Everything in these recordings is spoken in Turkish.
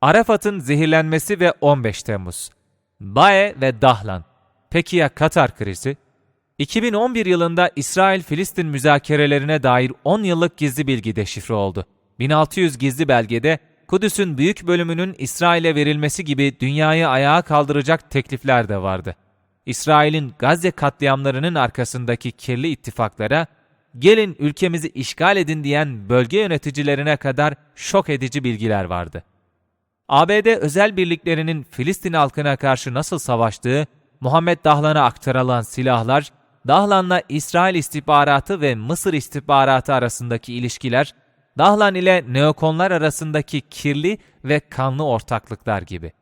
Arafat'ın zehirlenmesi ve 15 Temmuz. Bae ve Dahlan. Peki ya Katar krizi? 2011 yılında İsrail-Filistin müzakerelerine dair 10 yıllık gizli bilgi deşifre oldu. 1600 gizli belgede Kudüs'ün büyük bölümünün İsrail'e verilmesi gibi dünyayı ayağa kaldıracak teklifler de vardı. İsrail'in Gazze katliamlarının arkasındaki kirli ittifaklara, gelin ülkemizi işgal edin diyen bölge yöneticilerine kadar şok edici bilgiler vardı. ABD özel birliklerinin Filistin halkına karşı nasıl savaştığı, Muhammed Dahlan'a aktarılan silahlar, Dahlan'la İsrail istihbaratı ve Mısır istihbaratı arasındaki ilişkiler, Dahlan ile neokonlar arasındaki kirli ve kanlı ortaklıklar gibi.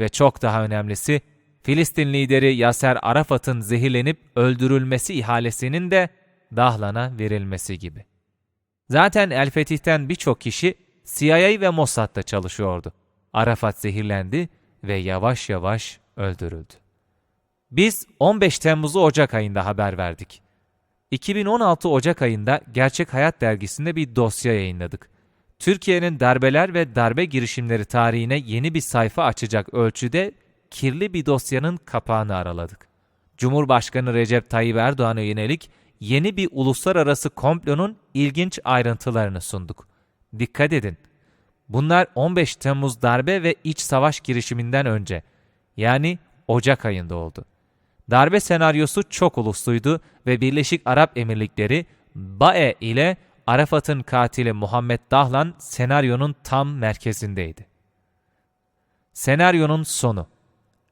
Ve çok daha önemlisi, Filistin lideri Yaser Arafat'ın zehirlenip öldürülmesi ihalesinin de Dahlan'a verilmesi gibi. Zaten El Fetih'ten birçok kişi CIA ve Mossad'da çalışıyordu. Arafat zehirlendi ve yavaş yavaş öldürüldü. Biz 15 Temmuz'u Ocak ayında haber verdik. 2016 Ocak ayında Gerçek Hayat dergisinde bir dosya yayınladık. Türkiye'nin darbeler ve darbe girişimleri tarihine yeni bir sayfa açacak ölçüde kirli bir dosyanın kapağını araladık. Cumhurbaşkanı Recep Tayyip Erdoğan'a yönelik yeni bir uluslararası komplonun ilginç ayrıntılarını sunduk. Dikkat edin. Bunlar 15 Temmuz darbe ve iç savaş girişiminden önce, yani Ocak ayında oldu. Darbe senaryosu çok ulusluydu ve Birleşik Arap Emirlikleri BAE ile Arafat'ın katili Muhammed Dahlan senaryonun tam merkezindeydi. Senaryonun sonu.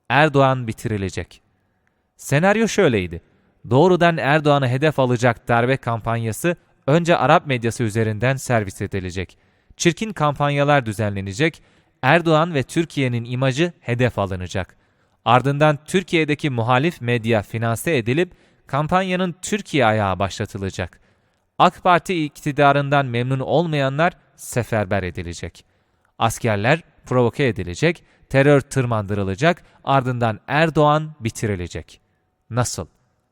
Erdoğan bitirilecek. Senaryo şöyleydi. Doğrudan Erdoğan'ı hedef alacak darbe kampanyası önce Arap medyası üzerinden servis edilecek. Çirkin kampanyalar düzenlenecek, Erdoğan ve Türkiye'nin imajı hedef alınacak. Ardından Türkiye'deki muhalif medya finanse edilip kampanyanın Türkiye ayağı başlatılacak. AK Parti iktidarından memnun olmayanlar seferber edilecek. Askerler provoke edilecek, terör tırmandırılacak, ardından Erdoğan bitirilecek. Nasıl?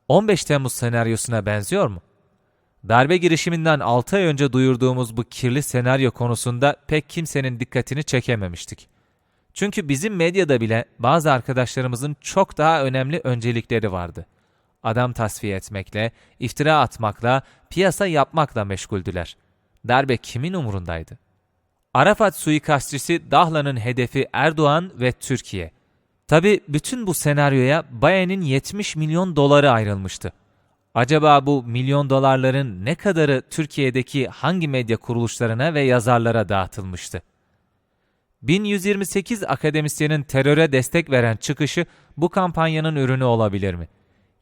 15 Temmuz senaryosuna benziyor mu? Darbe girişiminden 6 ay önce duyurduğumuz bu kirli senaryo konusunda pek kimsenin dikkatini çekememiştik. Çünkü bizim medyada bile bazı arkadaşlarımızın çok daha önemli öncelikleri vardı. Adam tasfiye etmekle, iftira atmakla, piyasa yapmakla meşguldüler. Darbe kimin umurundaydı? Arafat suikastçisi Dahlan'ın hedefi Erdoğan ve Türkiye. Tabi bütün bu senaryoya Bayen'in 70 milyon doları ayrılmıştı. Acaba bu milyon dolarların ne kadarı Türkiye'deki hangi medya kuruluşlarına ve yazarlara dağıtılmıştı? 1128 akademisyenin teröre destek veren çıkışı bu kampanyanın ürünü olabilir mi?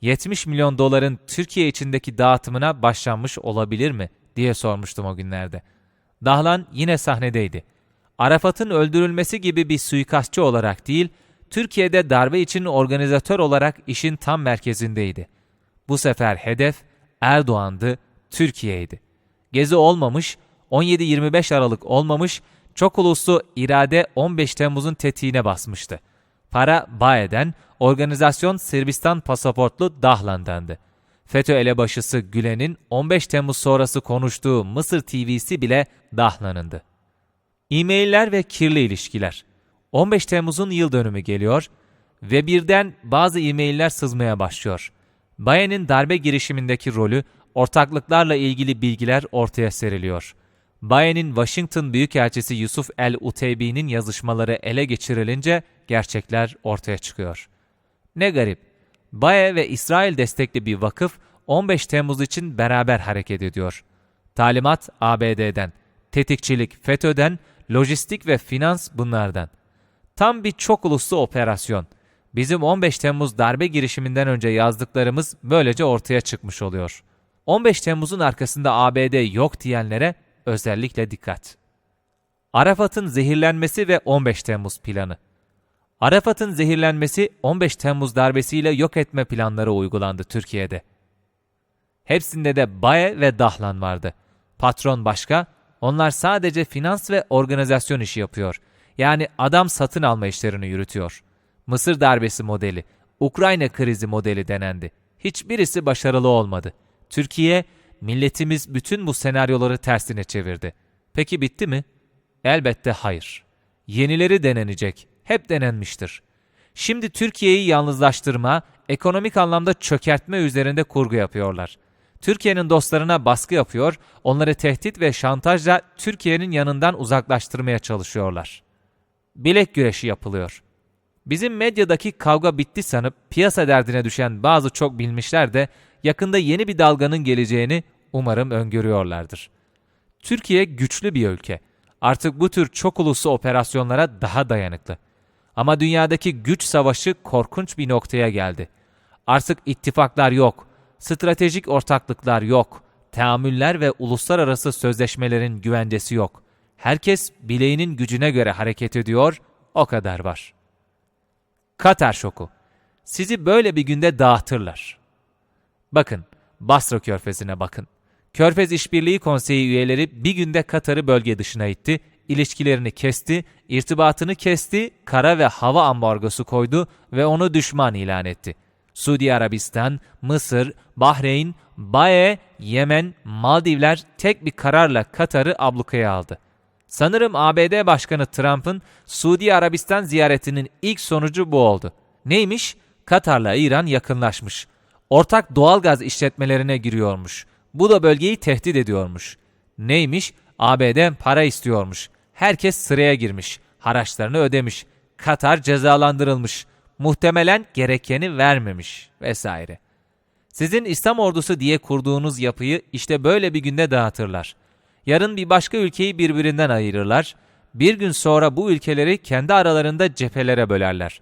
70 milyon doların Türkiye içindeki dağıtımına başlanmış olabilir mi diye sormuştum o günlerde. Dahlan yine sahnedeydi. Arafat'ın öldürülmesi gibi bir suikastçı olarak değil, Türkiye'de darbe için organizatör olarak işin tam merkezindeydi. Bu sefer hedef Erdoğan'dı, Türkiye'ydi. Gezi olmamış, 17-25 Aralık olmamış, çok uluslu irade 15 Temmuz'un tetiğine basmıştı. Para Bae'den, organizasyon Sırbistan pasaportlu Dahlan'dandı. FETÖ elebaşısı Gülen'in 15 Temmuz sonrası konuştuğu Mısır TV'si bile Dahlan'ındı. E-mailler ve kirli ilişkiler. 15 Temmuz'un yıl dönümü geliyor ve birden bazı e-mailler sızmaya başlıyor. Baye'nin darbe girişimindeki rolü, ortaklıklarla ilgili bilgiler ortaya seriliyor. Baye'nin Washington Büyükelçisi Yusuf el-Uteybi'nin yazışmaları ele geçirilince gerçekler ortaya çıkıyor. Ne garip, Baye ve İsrail destekli bir vakıf 15 Temmuz için beraber hareket ediyor. Talimat ABD'den, tetikçilik FETÖ'den, lojistik ve finans bunlardan. Tam bir çok uluslu operasyon. Bizim 15 Temmuz darbe girişiminden önce yazdıklarımız böylece ortaya çıkmış oluyor. 15 Temmuz'un arkasında ABD yok diyenlere özellikle dikkat. Arafat'ın zehirlenmesi ve 15 Temmuz planı. Arafat'ın zehirlenmesi 15 Temmuz darbesiyle yok etme planları uygulandı Türkiye'de. Hepsinde de Baye ve Dahlan vardı. Patron başka, onlar sadece finans ve organizasyon işi yapıyor. Yani adam satın alma işlerini yürütüyor. Mısır darbesi modeli, Ukrayna krizi modeli denendi. Hiçbirisi başarılı olmadı. Türkiye, milletimiz bütün bu senaryoları tersine çevirdi. Peki bitti mi? Elbette hayır. Yenileri denenecek. Hep denenmiştir. Şimdi Türkiye'yi yalnızlaştırma, ekonomik anlamda çökertme üzerinde kurgu yapıyorlar. Türkiye'nin dostlarına baskı yapıyor, onları tehdit ve şantajla Türkiye'nin yanından uzaklaştırmaya çalışıyorlar. Bilek güreşi yapılıyor. Bizim medyadaki kavga bitti sanıp piyasa derdine düşen bazı çok bilmişler de yakında yeni bir dalganın geleceğini umarım öngörüyorlardır. Türkiye güçlü bir ülke. Artık bu tür çok uluslu operasyonlara daha dayanıklı. Ama dünyadaki güç savaşı korkunç bir noktaya geldi. Artık ittifaklar yok, stratejik ortaklıklar yok, teamüller ve uluslararası sözleşmelerin güvencesi yok. Herkes bileğinin gücüne göre hareket ediyor, o kadar var. Katar şoku. Sizi böyle bir günde dağıtırlar. Bakın, Basra Körfezi'ne bakın. Körfez İşbirliği Konseyi üyeleri bir günde Katar'ı bölge dışına itti, ilişkilerini kesti, irtibatını kesti, kara ve hava ambargosu koydu ve onu düşman ilan etti. Suudi Arabistan, Mısır, Bahreyn, Bae, Yemen, Maldivler tek bir kararla Katar'ı ablukaya aldı. Sanırım ABD Başkanı Trump'ın Suudi Arabistan ziyaretinin ilk sonucu bu oldu. Neymiş? Katar'la İran yakınlaşmış. Ortak doğalgaz işletmelerine giriyormuş. Bu da bölgeyi tehdit ediyormuş. Neymiş? ABD para istiyormuş. Herkes sıraya girmiş. Haraçlarını ödemiş. Katar cezalandırılmış. Muhtemelen gerekeni vermemiş vesaire. Sizin İslam ordusu diye kurduğunuz yapıyı işte böyle bir günde dağıtırlar. Yarın bir başka ülkeyi birbirinden ayırırlar. Bir gün sonra bu ülkeleri kendi aralarında cephelere bölerler.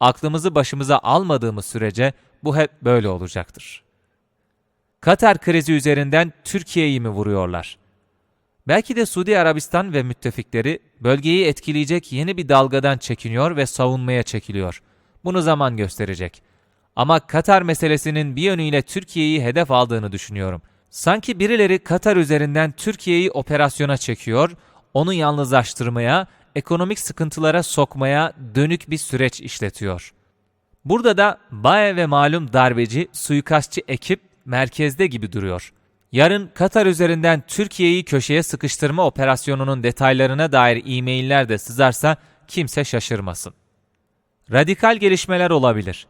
Aklımızı başımıza almadığımız sürece bu hep böyle olacaktır. Katar krizi üzerinden Türkiye'yi mi vuruyorlar? Belki de Suudi Arabistan ve müttefikleri bölgeyi etkileyecek yeni bir dalgadan çekiniyor ve savunmaya çekiliyor. Bunu zaman gösterecek. Ama Katar meselesinin bir yönüyle Türkiye'yi hedef aldığını düşünüyorum. Sanki birileri Katar üzerinden Türkiye'yi operasyona çekiyor, onu yalnızlaştırmaya, ekonomik sıkıntılara sokmaya dönük bir süreç işletiyor. Burada da Bae ve malum darbeci, suikastçı ekip merkezde gibi duruyor. Yarın Katar üzerinden Türkiye'yi köşeye sıkıştırma operasyonunun detaylarına dair e-mailler de sızarsa kimse şaşırmasın. Radikal gelişmeler olabilir.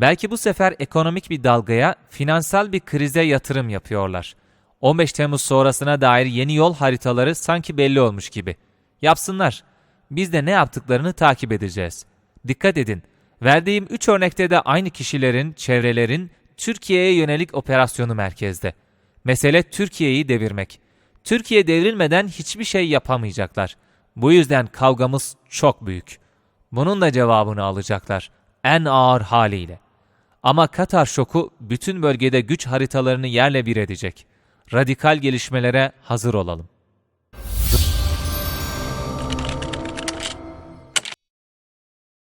Belki bu sefer ekonomik bir dalgaya, finansal bir krize yatırım yapıyorlar. 15 Temmuz sonrasına dair yeni yol haritaları sanki belli olmuş gibi. Yapsınlar. Biz de ne yaptıklarını takip edeceğiz. Dikkat edin. Verdiğim 3 örnekte de aynı kişilerin, çevrelerin Türkiye'ye yönelik operasyonu merkezde. Mesele Türkiye'yi devirmek. Türkiye devrilmeden hiçbir şey yapamayacaklar. Bu yüzden kavgamız çok büyük. Bunun da cevabını alacaklar. En ağır haliyle. Ama Katar şoku bütün bölgede güç haritalarını yerle bir edecek. Radikal gelişmelere hazır olalım.